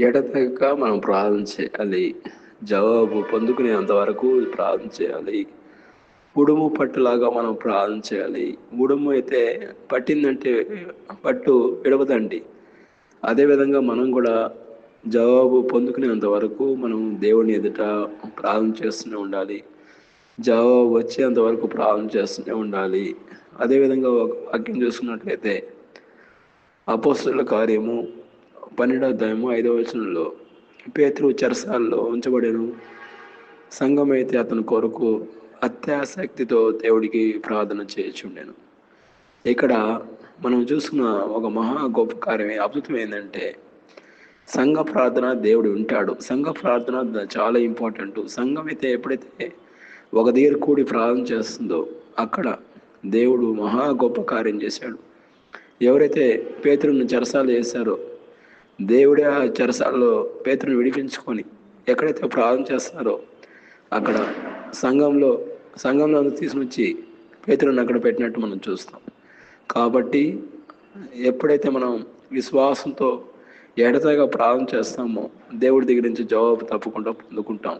ఎడతెగక మనం ప్రార్థన చేయాలి. జవాబు పొందుకునేంత వరకు ప్రార్థన చేయాలి. ఉడుము పట్టులాగా మనం ప్రార్థన చేయాలి. ఉడుము అయితే పట్టిందంటే పట్టు విడవదండి. అదేవిధంగా మనం కూడా జవాబు పొందుకునేంత వరకు మనం దేవుని ఎదుట ప్రార్థన చేస్తూనే ఉండాలి. జవాబు వచ్చేంత వరకు ప్రార్థన చేస్తూనే ఉండాలి. అదేవిధంగా ఒక వాక్యం చూసుకున్నట్లయితే అపోస్తుల కార్యము పన్నెండవ అధ్యాయము ఐదవ వచనంలో పేతురు చెరసాల్లో ఉంచబడేను. సంఘం అయితే అతని కొరకు అత్యాసక్తితో దేవుడికి ప్రార్థన చేయుచుండెను. ఇక్కడ మనం చూసుకున్న ఒక మహా గొప్ప కార్యం అద్భుతం ఏంటంటే సంఘ ప్రార్థన దేవుడు వింటాడు. సంఘ ప్రార్థన చాలా ఇంపార్టెంట్. సంఘం అయితే ఎప్పుడైతే ఒక దగ్గర కూడి ప్రార్థన చేస్తుందో అక్కడ దేవుడు మహా గొప్ప కార్యం చేశాడు. ఎవరైతే పేతురుని చెరసాలు చేశారో దేవుడే ఆ చెరసాలలో పేతురుని విడిపించుకొని ఎక్కడైతే ప్రార్థన చేస్తారో అక్కడ సంఘంలో సంఘంలో తీసుకొచ్చి పేతులను అక్కడ పెట్టినట్టు మనం చూస్తాం. కాబట్టి ఎప్పుడైతే మనం విశ్వాసంతో ఎడతగా ప్రార్థన చేస్తామో దేవుడి దగ్గర నుంచి జవాబు తప్పకుండా పొందుకుంటాం.